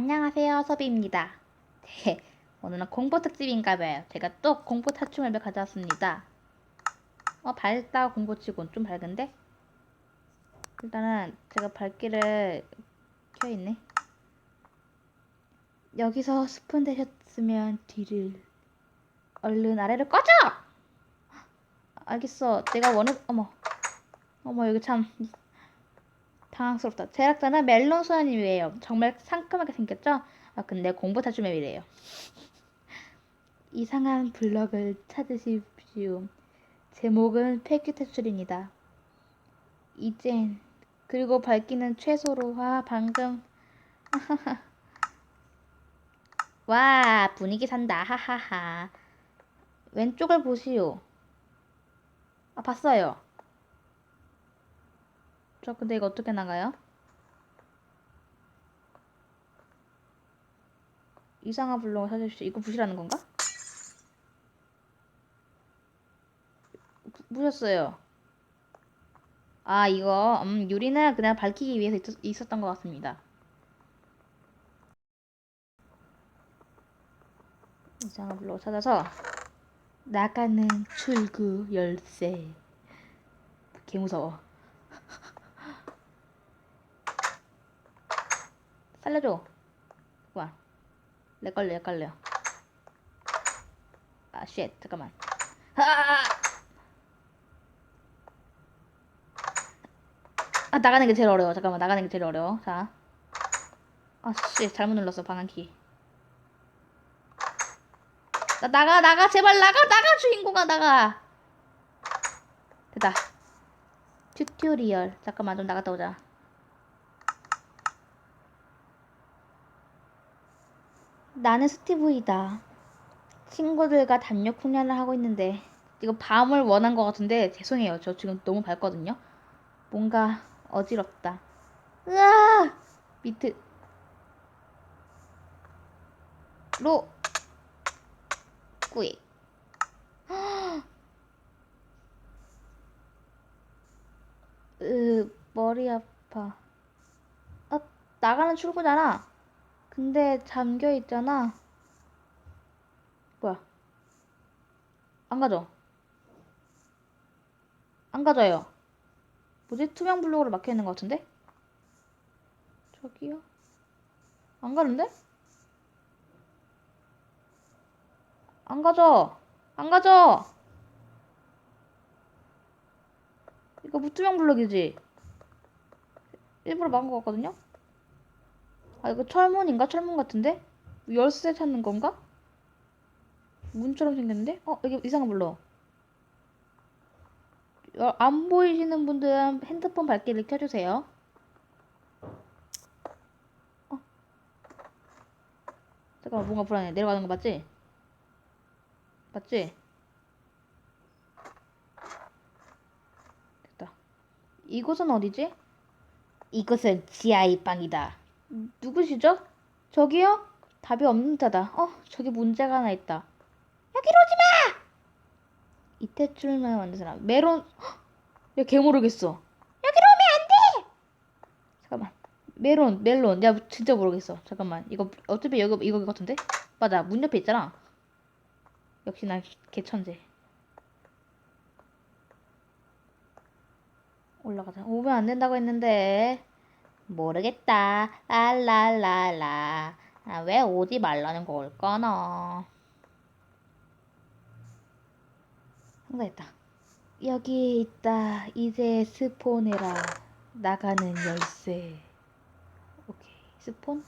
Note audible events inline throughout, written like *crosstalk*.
안녕하세요, 서비입니다. 네, 오늘은 공포 특집인가봐요. 제가 또 공포 맵을 가져왔습니다. 어, 밝다, 공포치곤. 좀 밝은데? 일단은 제가 밝기를 켜있네. 여기서 스폰 되셨으면 뒤를 얼른 아래를 꺼져! 알겠어. 내가 원해, 어머. 어머, 여기 참 당황스럽다. 제작자는 멜론 소녀님이에요. 정말 상큼하게 생겼죠? 아, 근데 공부 탈출 맵이래요. *laughs* 이상한 블럭을 찾으십시오. 제목은 폐기 탈출입니다. 이젠 그리고 밝기는 최소로 와 방금 *laughs* 와 분위기 산다 하하하 왼쪽을 보시오. 아 봤어요. 저 근데 이거 어떻게 나가요? 이상한 블록을 찾으십시오. 이거 부시라는 건가? 부- 부셨어요. 아 이거 음, 유리는 그냥 밝히기 위해서 있었, 있었던 것 같습니다. 이상한 블록을 찾아서 나가는 출구 열쇠. 개 무서워. *laughs* 살려줘. 와. 렉 걸려, 렉 걸려. 아, 쉣. 잠깐만. 아! 아, 나가는 게 제일 어려워. 잠깐만, 나가는 게 제일 어려워. 자. 아, 씨. 잘못 눌렀어, 방향키. 나, 나가, 나가. 제발 나가, 나가. 주인공아, 나가. 됐다. 튜토리얼. 잠깐만, 좀 나갔다 오자. 나는 스티브이다. 친구들과 단역 훈련을 하고 있는데 이거 밤을 원한 것 같은데 죄송해요. 저 지금 너무 밝거든요. 뭔가 어지럽다. 으아! 밑에 로 꾸이. *gasps* 으 머리 아파. 아 나가는 출구잖아. 근데 잠겨 있잖아. 뭐야? 안 가져. 안 가져요. 뭐지? 투명 블록으로 막혀 있는 것 같은데? 저기요? 안 가는데? 안 가져. 안 가져. 이거 무투명 블록이지? 일부러 막은 것 같거든요? 아 이거 철문인가? 철문 같은데? 열쇠 찾는 건가? 문처럼 생겼는데? 어 여기 이상한 블록 어, 안 보이시는 분들은 핸드폰 밝기를 켜주세요 어. 잠깐만 뭔가 불안해 내려가는 거 맞지? 맞지? 됐다 이곳은 어디지? 이곳은 지하의 방이다 누구시죠? 저기요? 답이 없는 듯하다. 어, 저기 문제가 하나 있다. 여기로 오지 마! 이태출만 만든 사람. 메론, 헉! 야 개 모르겠어. 여기로 오면 안 돼! 잠깐만. 메론, 멜론. 야, 진짜 모르겠어. 잠깐만. 이거, 어차피 여기, 이거 같은데? 맞아. 문 옆에 있잖아. 역시 난 개천재. 올라가자. 오면 안 된다고 했는데. 모르겠다. 랄랄랄라. 아, 왜 오지 말라는 걸까나. 생각했다. 여기에 있다. 이제 스폰해라. 나가는 열쇠. 오케이. 스폰?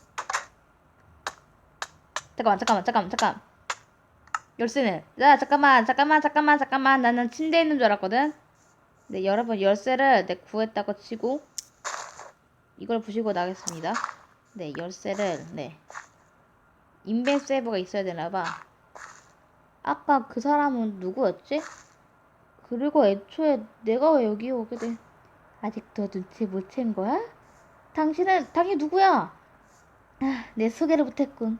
잠깐만, 잠깐만, 잠깐만, 잠깐. 열쇠는. 야, 잠깐만, 잠깐만, 잠깐만, 잠깐만. 나는 침대에 있는 줄 알았거든. 네, 여러분, 열쇠를 내 구했다고 치고. 이걸 부시고 나겠습니다. 네, 열쇠를, 네. 인벤 세이버가 있어야 되나봐. 아까 그 사람은 누구였지? 그리고 애초에 내가 왜 여기 오게 돼? 아직도 눈치 못 챈 거야? 당신은, 당신 누구야? 아, 내 소개를 못했군.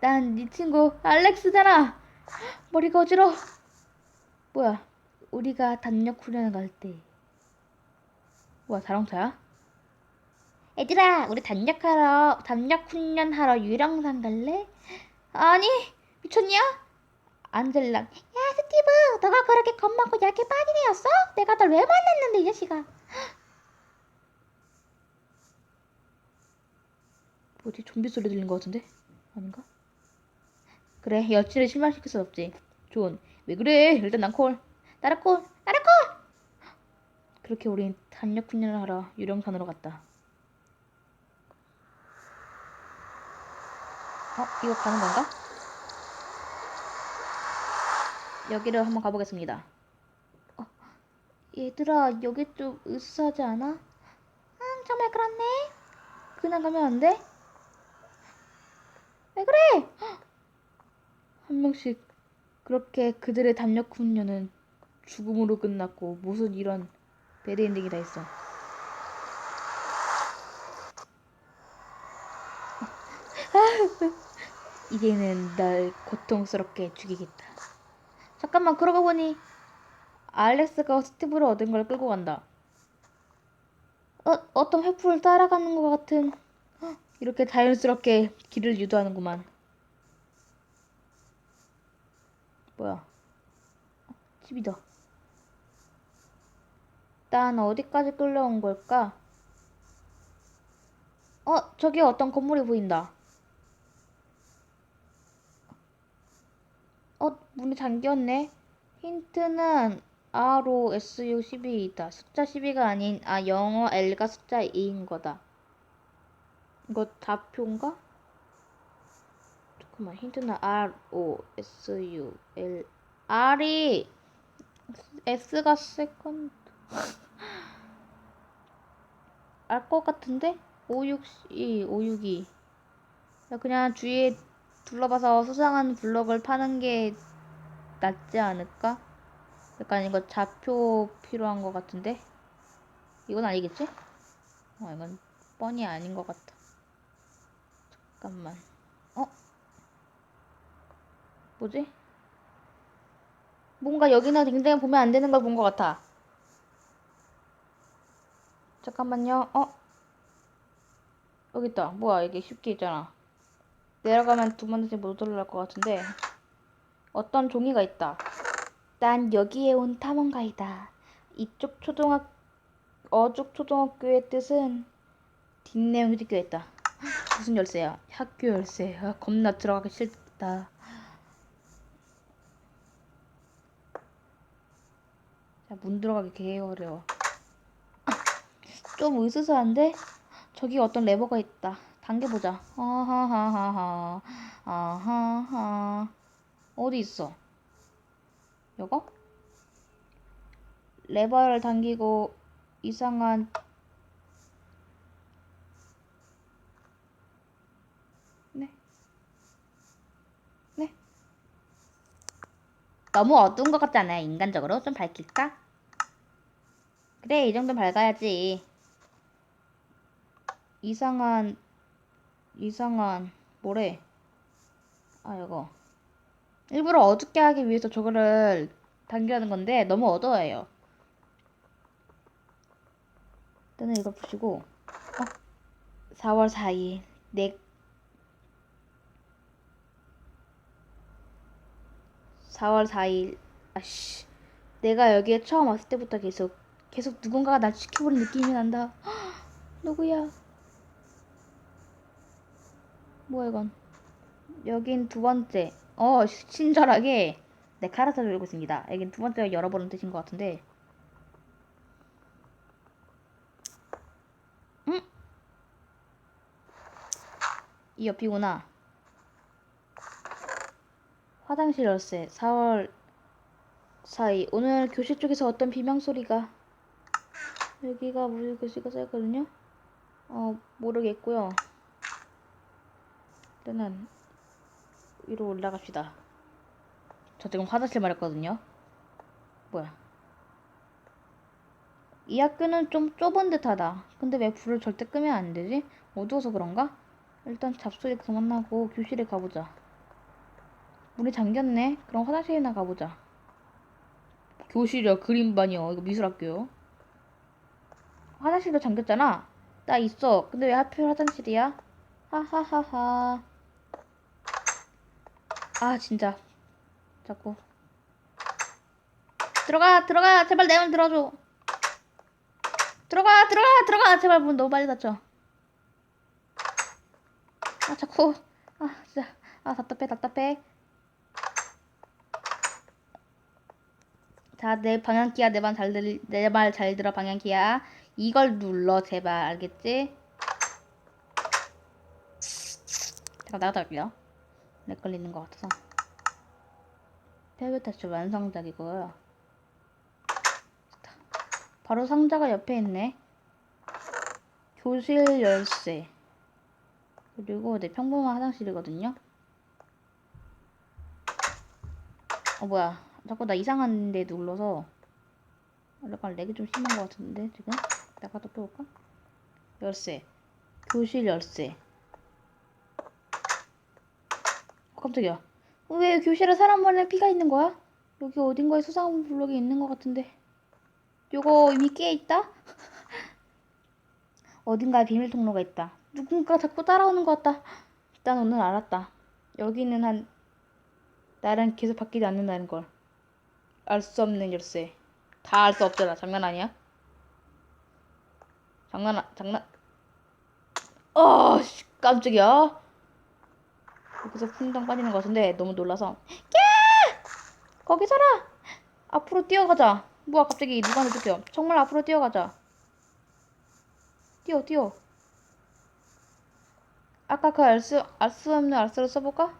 난 네 친구 알렉스잖아. 머리가 어지러워. 뭐야? 우리가 단역 훈련을 갈 때. 뭐야, 자동차야? 얘들아, 우리 단력하러, 단력 훈련하러 유령산 갈래? 아니, 미쳤냐? 안젤랑, 야, 스티브, 너가 그렇게 겁먹고 약해 빠진 애였어? 내가 널 왜 만났는데, 이 자식아. 뭐지, 좀비 소리 들린 것 같은데? 아닌가? 그래, 여친을 실망시킬 수 없지. 존, 왜 그래? 일단 난 콜. 따라 콜, 따라 콜! 그렇게 우린 단력 훈련을 하러 유령산으로 갔다. 어, 이거 가는 건가? 여기를 한번 가보겠습니다. 어, 얘들아, 여기 좀 으스스하지 않아? 응, 정말 그렇네. 그냥 가면 안 돼? 왜 그래? 헉! 한 명씩 그렇게 그들의 담력 훈련은 죽음으로 끝났고 무슨 이런 배드엔딩이 다 있어. 이제는 날 고통스럽게 죽이겠다. 잠깐만 그러고 보니 알렉스가 스티브를 얻은 걸 끌고 간다. 어, 어떤 횃불을 따라가는 것 같은 헉, 이렇게 자연스럽게 길을 유도하는구만. 뭐야? 어, 집이다. 난 어디까지 끌려온 걸까? 어, 저기 어떤 건물이 보인다. 어, 문이 잠겼네. 힌트는 R오 SU 12이다. 숫자 12가 아닌, 아, 영어 L가 숫자 2인 거다. 이거 좌표인가? 잠깐만, 힌트는 R, O, S, U, L. R이 S가 세컨드. *laughs* 알 것 같은데? 562, 562. 나 그냥 주위에 둘러봐서 수상한 블럭을 파는 게 낫지 않을까? 약간 이거 좌표 필요한 것 같은데? 이건 아니겠지? 어, 이건 뻔히 아닌 것 같아. 잠깐만. 어? 뭐지? 뭔가 여기는 굉장히 보면 안 되는 걸 본 것 같아. 잠깐만요. 어? 여기 있다. 뭐야, 이게 쉽게 있잖아. 내려가면 두번 다시 못 올라갈 것 같은데. 어떤 종이가 있다. 난 여기에 온 탐험가이다. 이쪽 초등학 어죽 초등학교의 뜻은 뒷내용이 적혀있다. *laughs* 무슨 열쇠야? 학교 열쇠. 아, 겁나 들어가기 싫다. 자, 문 들어가기 개 어려워. 좀 으스스한데? 저기 어떤 레버가 있다. 당겨보자. 아하하하하. 아하하. 어디 있어? 요거? 레버를 당기고 이상한 네. 네. 너무 어두운 것 같지 않아요? 인간적으로 좀 밝힐까? 그래, 이 정도는 밝아야지. 이상한 이상한 뭐래? 아, 이거. 일부러 어둡게 하기 위해서 저거를 당기라는 건데 너무 어두워요. 일단은 이걸 보시고 어? 4월 4일 내 4월 4일 아씨 내가 여기에 처음 왔을 때부터 계속 계속 누군가가 날 지켜보는 느낌이 난다. *gasps* 누구야? 뭐야 이건? 여긴 두 번째. 어, 친절하게 내 카라트를 들고 있습니다. 여긴 두 번째가 열어보는 뜻인 것 같은데. 응? 이 옆이구나. 화장실 열쇠. 4월 4일. 오늘 교실 쪽에서 어떤 비명 소리가. 여기가 무슨 글씨가 써있거든요. 어, 모르겠고요. 일단은 위로 올라갑시다. 저 지금 화장실 말했거든요. 뭐야? 이 학교는 좀 좁은 듯하다. 근데 왜 불을 절대 끄면 안 되지? 어두워서 그런가? 일단 잡소리 그만 나고 교실에 가보자. 문이 잠겼네. 그럼 화장실이나 가보자. 교실이요. 그림반이요. 이거 미술학교요. 화장실도 잠겼잖아. 나 있어. 근데 왜 하필 화장실이야? 하하하하. 아, 진짜. 자꾸. 들어가, 들어가. 제발 내 말 들어줘. 들어가, 들어가, 들어가. 제발 문 너무 빨리 닫혀. 아, 자꾸. 아, 진짜. 아, 답답해, 답답해. 자, 내 방향키야, 내 말 잘 들, 내 말 잘 들어, 방향키야. 이걸 눌러, 제발, 알겠지? 잠깐 나갔다 올게요. 렉 걸리는 것 같아서. 패브 타치 완성작이고요. 바로 상자가 옆에 있네. 교실 열쇠. 그리고 내 평범한 화장실이거든요. 어, 뭐야. 자꾸 나 이상한 데 눌러서 약간 렉이 좀 심한 것 같은데 지금 내가 또 펴볼까? 열쇠 교실 열쇠 어, 깜짝이야 왜 교실에 사람 머리에 피가 있는 거야? 여기 어딘가에 수상한 블록이 있는 것 같은데 요거 이미 깨 있다? *laughs* 어딘가에 비밀 통로가 있다 누군가 자꾸 따라오는 것 같다 난 오늘 알았다 여기는 한 나랑 계속 바뀌지 않는다는 걸 알 수 없는 열쇠. 다 알 수 없잖아. 장난 아니야? 장난, 아- 장난. 어, 씨, 깜짝이야. 여기서 풍덩 빠지는 것 같은데 너무 놀라서. 야! 거기 서라! 앞으로 뛰어가자. 뭐야, 갑자기 누가 늦었겨? 정말 앞으로 뛰어가자. 뛰어, 뛰어. 아까 그 알 수, 알 수 없는 알수를 써볼까?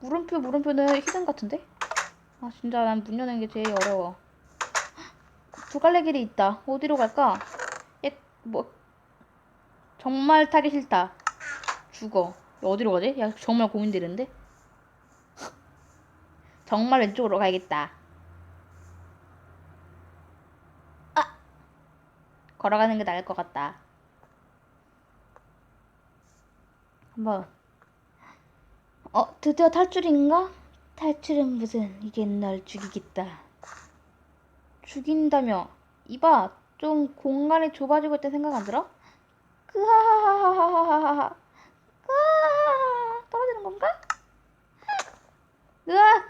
물음표, 물음표는 히든 같은데? 아 진짜 난 문 여는 게 제일 어려워. 두 갈래 길이 있다. 어디로 갈까? 얘 뭐 정말 타기 싫다. 죽어. 어디로 가지? 야 정말 고민되는데. *laughs* 정말 왼쪽으로 가야겠다. 아 걸어가는 게 나을 것 같다. 한번. 어 드디어 탈출인가? 탈출은 무슨 이게 널 죽이겠다. 죽인다며 이봐 좀 공간이 좁아지고 있다 생각 안 들어? *laughs* 떨어지는 건가? 으아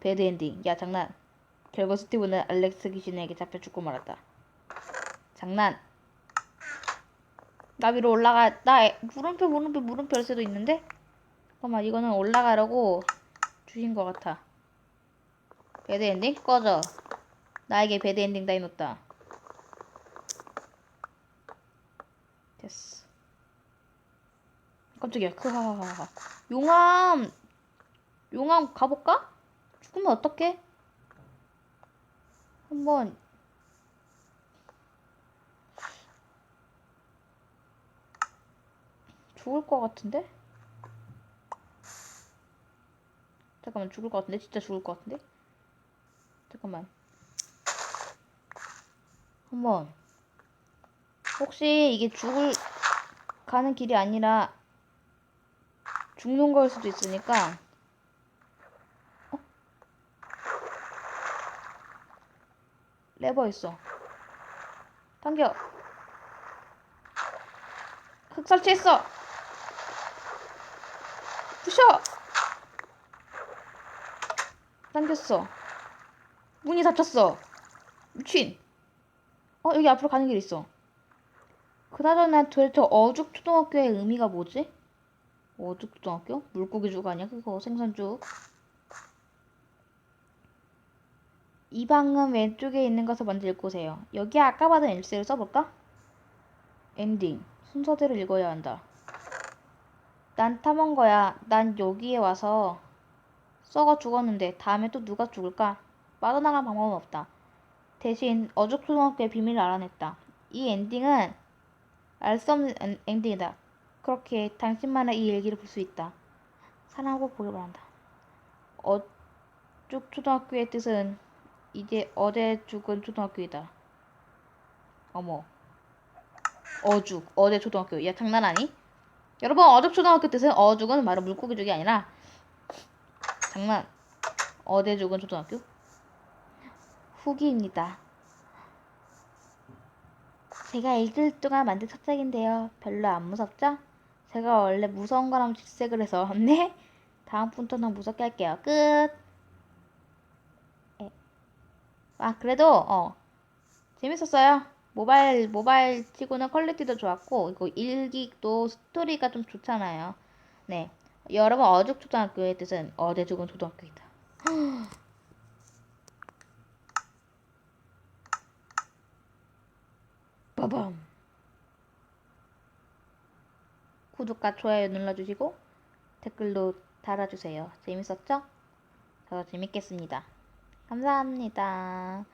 배드 엔딩 야 장난 결국 스티브는 알렉스 귀신에게 잡혀 죽고 말았다 장난 나 위로 올라가 나 애- 물음표 물음표 물음표 열 수도 있는데 잠깐만 이거는 올라가려고 주신 것 같아. 배드 엔딩 꺼져. 나에게 배드 엔딩 따위 놓다. 됐어. 깜짝이야. 크하하하하. 용암. 용암 가볼까? 죽으면 어떡해? 한번 죽을 것 같은데? 잠깐만 죽을 것 같은데? 진짜 죽을 것 같은데? 잠깐만 한번 혹시 이게 죽을 가는 길이 아니라 죽는 걸 수도 있으니까 어? 레버 있어 당겨 흑 설치했어 부셔 당겼어. 문이 닫혔어. 미친. 어, 여기 앞으로 가는 길 있어. 그나저나 도대체 어죽 초등학교의 의미가 뭐지? 어죽 초등학교? 물고기죽 아니야? 그거 생선죽. 이 방은 왼쪽에 있는 것을 먼저 읽고세요. 여기 아까 받은 일세를 써볼까? 엔딩. 순서대로 읽어야 한다. 난 탐험 거야. 난 여기에 와서 썩어 죽었는데 다음에 또 누가 죽을까? 빠져나갈 방법은 없다. 대신 어죽초등학교의 비밀을 알아냈다. 이 엔딩은 알 수 없는 엔- 엔딩이다. 그렇게 당신만의 이 일기를 볼 수 있다. 사랑하고 보길 바란다. 어죽초등학교의 뜻은 이제 어제 죽은 초등학교이다. 어머. 어죽, 어제 초등학교. 야, 장난 아니? 여러분, 어죽 초등학교 뜻은 어죽은 바로 물고기 죽이 아니라 장난. 어제 죽은 초등학교? 후기입니다. 제가 일주일 동안 만든 첫 책인데요. 별로 안 무섭죠? 제가 원래 무서운 거라면 질색을 해서 *laughs* 네? 다음부터는 무섭게 할게요. 끝. 에. 아 그래도 어 재밌었어요. 모바일 모바일 치고는 퀄리티도 좋았고 이거 일기도 스토리가 좀 좋잖아요. 네. 여러분 어죽 초등학교의 뜻은 어제 죽은 초등학교이다. *gasps* 빠밤. 구독과 좋아요 눌러주시고 댓글도 달아주세요. 재밌었죠? 저 재밌겠습니다. 감사합니다.